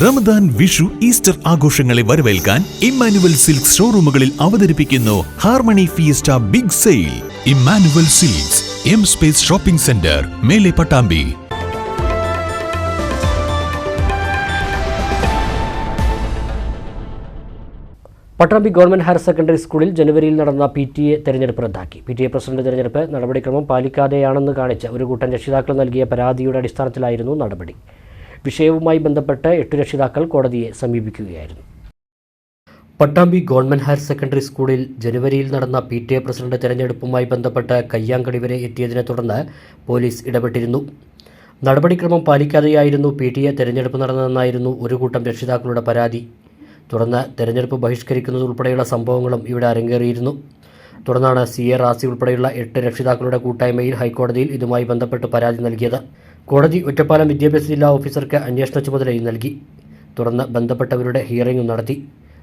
Ramadan Vishu Easter ആഘോഷങ്ങളെ വരവേൽക്കാൻ Emmanuel silks ഷോറൂമുകളിൽ അവതരിപ്പിക്കുന്നു harmony fiesta big sale. Emmanuel Silks M space shopping centre മേലെ Pattambi. Pattambi government higher secondary സ്കൂളിൽ ജനുവരിയിൽ നടന്ന പി ടി എ തെരഞ്ഞെടുപ്പ് റദ്ദാക്കി. പി ടി എ പ്രസിഡന്റ് തെരഞ്ഞെടുപ്പ് നടപടിക്രമം പാലിക്കാതെയാണെന്ന് കാണിച്ച് ഒരു കൂട്ടം രക്ഷിതാക്കൾ നൽകിയ പരാതിയുടെ അടിസ്ഥാനത്തിലായിരുന്നു നടപടി. വിഷയവുമായി ബന്ധപ്പെട്ട് എട്ട് രക്ഷിതാക്കൾ കോടതിയെ സമീപിക്കുകയായിരുന്നു. പട്ടാമ്പി ഗവൺമെന്റ് ഹയർ സെക്കൻഡറി സ്കൂളിൽ ജനുവരിയിൽ നടന്ന പി ടി എ പ്രസിഡന്റ് തെരഞ്ഞെടുപ്പുമായി ബന്ധപ്പെട്ട് കയ്യാങ്കടി വരെ എത്തിയതിനെ തുടർന്ന് പോലീസ് ഇടപെട്ടിരുന്നു. നടപടിക്രമം പാലിക്കാതെയായിരുന്നു പി ടി എ തെരഞ്ഞെടുപ്പ് നടന്നതെന്നായിരുന്നു ഒരു കൂട്ടം രക്ഷിതാക്കളുടെ പരാതി. തുടർന്ന് തെരഞ്ഞെടുപ്പ് ബഹിഷ്കരിക്കുന്നതുൾപ്പെടെയുള്ള സംഭവങ്ങളും ഇവിടെ അരങ്ങേറിയിരുന്നു. തുടർന്നാണ് സി എ റാസി ഉൾപ്പെടെയുള്ള എട്ട് രക്ഷിതാക്കളുടെ കൂട്ടായ്മയിൽ ഹൈക്കോടതിയിൽ ഇതുമായി ബന്ധപ്പെട്ട് പരാതി നൽകിയത്. കോടതി ഒറ്റപ്പാലം വിദ്യാഭ്യാസ ജില്ലാ ഓഫീസർക്ക് അന്വേഷണ ചുമതലയും നൽകി. തുടർന്ന് ബന്ധപ്പെട്ടവരുടെ ഹിയറിംഗും നടത്തി.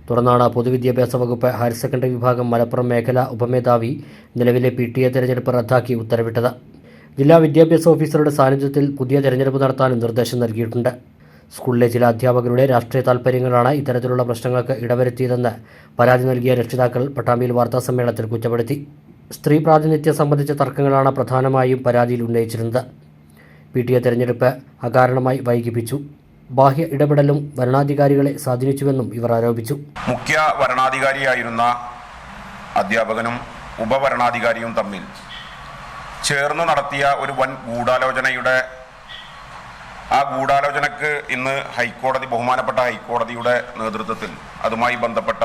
തുടർന്നാണ് പൊതുവിദ്യാഭ്യാസ വകുപ്പ് ഹയർ സെക്കൻഡറി വിഭാഗം മലപ്പുറം മേഖല ഉപമേധാവി നിലവിലെ പി ടി എ തെരഞ്ഞെടുപ്പ് റദ്ദാക്കി ഉത്തരവിട്ടത്. ജില്ലാ വിദ്യാഭ്യാസ ഓഫീസറുടെ സാന്നിധ്യത്തിൽ പുതിയ തെരഞ്ഞെടുപ്പ് നടത്താനും നിർദ്ദേശം നൽകിയിട്ടുണ്ട്. സ്കൂളിലെ ചില അധ്യാപകരുടെ രാഷ്ട്രീയ താൽപ്പര്യങ്ങളാണ് ഇത്തരത്തിലുള്ള പ്രശ്നങ്ങൾക്ക് ഇടവരുത്തിയതെന്ന് പരാതി നൽകിയ രക്ഷിതാക്കൾ പട്ടാമ്പിയിൽ വാർത്താസമ്മേളനത്തിൽ കുറ്റപ്പെടുത്തി. സ്ത്രീ പ്രാതിനിധ്യം സംബന്ധിച്ച തർക്കങ്ങളാണ് പ്രധാനമായും പരാതിയിൽ ഉന്നയിച്ചിരുന്നത്. പി ടി എ തെരഞ്ഞെടുപ്പ് അകാരണമായി വൈകിപ്പിച്ചു. ബാഹ്യ ഇടപെടലും ഭരണാധികാരികളെ സ്വാധീനിച്ചുവെന്നും ഇവർ ആരോപിച്ചു. മുഖ്യ ഭരണാധികാരിയായിരുന്ന അധ്യാപകനും ഉപഭരണാധികാരിയും തമ്മിൽ ചേർന്ന് നടത്തിയ ഒരു വൻ ഗൂഢാലോചനയുടെ ആ ഗൂഢാലോചനക്ക് ഇന്ന് ഹൈക്കോടതി ബഹുമാനപ്പെട്ട ഹൈക്കോടതിയുടെ നേതൃത്വത്തിൽ അതുമായി ബന്ധപ്പെട്ട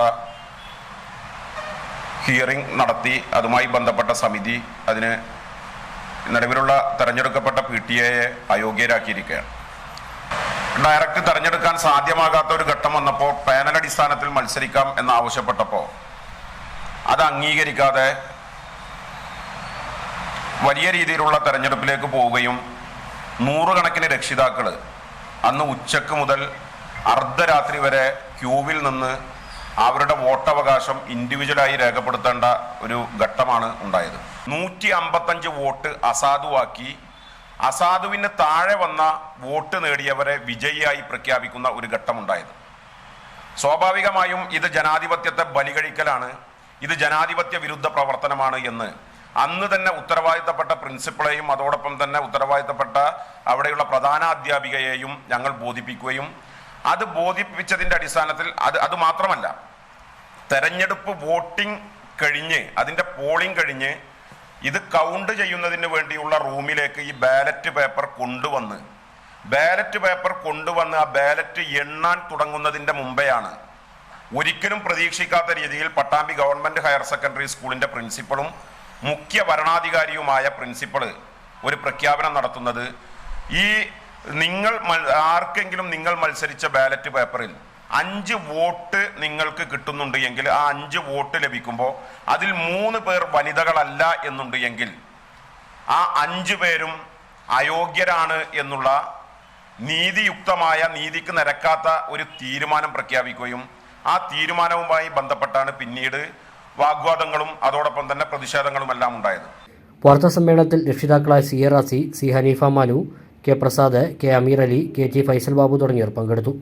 ഹിയറിംഗ് നടത്തി അതുമായി ബന്ധപ്പെട്ട സമിതി അതിന് നിലവിലുള്ള തെരഞ്ഞെടുക്കപ്പെട്ട പി ടി എയെ അയോഗ്യരാക്കിയിരിക്കുകയാണ്. ഡയറക്റ്റ് തെരഞ്ഞെടുക്കാൻ സാധ്യമാകാത്ത ഒരു ഘട്ടം വന്നപ്പോൾ പാനൽ അടിസ്ഥാനത്തിൽ മത്സരിക്കാം എന്ന് ആവശ്യപ്പെട്ടപ്പോൾ അത് അംഗീകരിക്കാതെ വലിയ രീതിയിലുള്ള തെരഞ്ഞെടുപ്പിലേക്ക് പോവുകയും നൂറുകണക്കിന് രക്ഷിതാക്കൾ അന്ന് ഉച്ചയ്ക്ക് മുതൽ അർദ്ധരാത്രി വരെ ക്യൂവിൽ നിന്ന് അവരുടെ വോട്ടവകാശം ഇൻഡിവിജ്വലായി രേഖപ്പെടുത്തേണ്ട ഒരു ഘട്ടമാണ് ഉണ്ടായത്. നൂറ്റി അമ്പത്തഞ്ച് വോട്ട് അസാധുവാക്കി. അസാധുവിന് താഴെ വന്ന വോട്ട് നേടിയവരെ വിജയിയായി പ്രഖ്യാപിക്കുന്ന ഒരു ഘട്ടമുണ്ടായത്. സ്വാഭാവികമായും ഇത് ജനാധിപത്യത്തെ ബലികഴിക്കലാണ്. ഇത് ജനാധിപത്യ വിരുദ്ധ പ്രവർത്തനമാണ് എന്ന്. അന്ന് തന്നെ ഉത്തരവാദിത്തപ്പെട്ട പ്രിൻസിപ്പളെയും അതോടൊപ്പം തന്നെ ഉത്തരവാദിത്തപ്പെട്ട അവിടെയുള്ള പ്രധാന അധ്യാപികയെയും ഞങ്ങൾ ബോധിപ്പിക്കുകയും അത് ബോധിപ്പിച്ചതിന്റെ അടിസ്ഥാനത്തിൽ അത് അത് മാത്രമല്ല തെരഞ്ഞെടുപ്പ് വോട്ടിംഗ് കഴിഞ്ഞ് അതിന്റെ പോളിംഗ് കഴിഞ്ഞ് ഇത് കൗണ്ട് ചെയ്യുന്നതിന് വേണ്ടിയുള്ള റൂമിലേക്ക് ഈ ബാലറ്റ് പേപ്പർ കൊണ്ടുവന്ന് ബാലറ്റ് പേപ്പർ കൊണ്ടുവന്ന് ആ ബാലറ്റ് എണ്ണാൻ തുടങ്ങുന്നതിന്റെ മുമ്പെയാണ്. ഒരിക്കലും പ്രതീക്ഷിക്കാത്ത രീതിയിൽ പട്ടാമ്പി ഗവൺമെന്റ് ഹയർ സെക്കൻഡറി സ്കൂളിന്റെ പ്രിൻസിപ്പളും മുഖ്യ ഭരണാധികാരിയുമായ പ്രിൻസിപ്പൾ ഒരു പ്രഖ്യാപനം നടത്തുന്നത്. ഈ നിങ്ങൾ ആർക്കെങ്കിലും നിങ്ങൾ മത്സരിച്ച ബാലറ്റ് പേപ്പറിൽ അഞ്ച് വോട്ട് നിങ്ങൾക്ക് കിട്ടുന്നുണ്ട് എങ്കിൽ ആ അഞ്ച് വോട്ട് ലഭിക്കുമ്പോൾ അതിൽ മൂന്ന് പേർ വനിതകളല്ല എന്നുണ്ട് എങ്കിൽ ആ അഞ്ച് പേരും അയോഗ്യരാണ് എന്നുള്ള നീതിയുക്തമായ നീതിക്ക് നിരക്കാത്ത ഒരു തീരുമാനം പ്രഖ്യാപിക്കുകയും ആ തീരുമാനവുമായി ബന്ധപ്പെട്ടാണ് പിന്നീട് വാഗ്വാദങ്ങളും അതോടൊപ്പം തന്നെ പ്രതിഷേധങ്ങളും എല്ലാം ഉണ്ടായത് വാർത്താസമ്മേളനത്തിൽ രക്ഷിതാക്കളായ C A Razi C Haneefa Manu K Prasad K Ameer Ali K G Faisal Babu തുടങ്ങിയവർ പങ്കെടുത്തു.